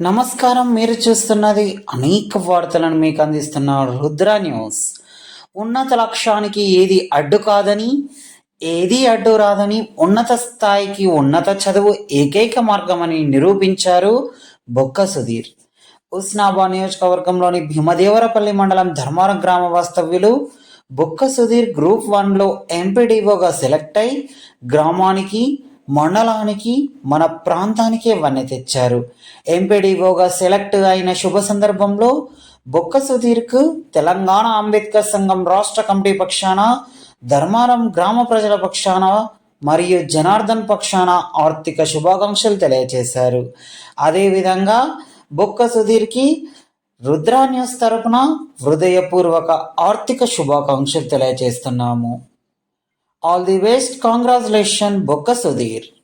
నమస్కారం మీరు చూస్తున్నది అనేక వార్తలను మీకు అందిస్తున్న రుద్ర న్యూస్. ఉన్నత లక్ష్యానికి ఏది అడ్డు కాదని ఏది అడ్డు రాదని ఉన్నత స్థాయికి ఉన్నత చదువు ఏకైక మార్గమని నిరూపించారు బొక్క సుధీర్. ఉస్నాబా నియోజకవర్గంలోని భీమదేవరపల్లి మండలం ధర్మారం గ్రామ వాస్తవ్యులు బొక్క సుధీర్ గ్రూప్ వన్లో ఎంపీడీఓగా సెలెక్ట్ అయి గ్రామానికి మండలానికి మన ప్రాంతానికే వన్నె తెచ్చారు. ఎంపీడీఓగా సెలెక్ట్ అయిన శుభ సందర్భంలో బొక్క సుధీర్కు తెలంగాణ అంబేద్కర్ సంఘం రాష్ట్ర కమిటీ పక్షాన ధర్మారం గ్రామ ప్రజల పక్షాన మరియు జనార్దన్ పక్షాన ఆర్థిక శుభాకాంక్షలు తెలియజేశారు. అదేవిధంగా బొక్క సుధీర్కి రుద్రా న్యూస్ తరపున హృదయపూర్వక ఆర్థిక శుభాకాంక్షలు తెలియజేస్తున్నాము. All the best. Congratulations, Bokasudhir.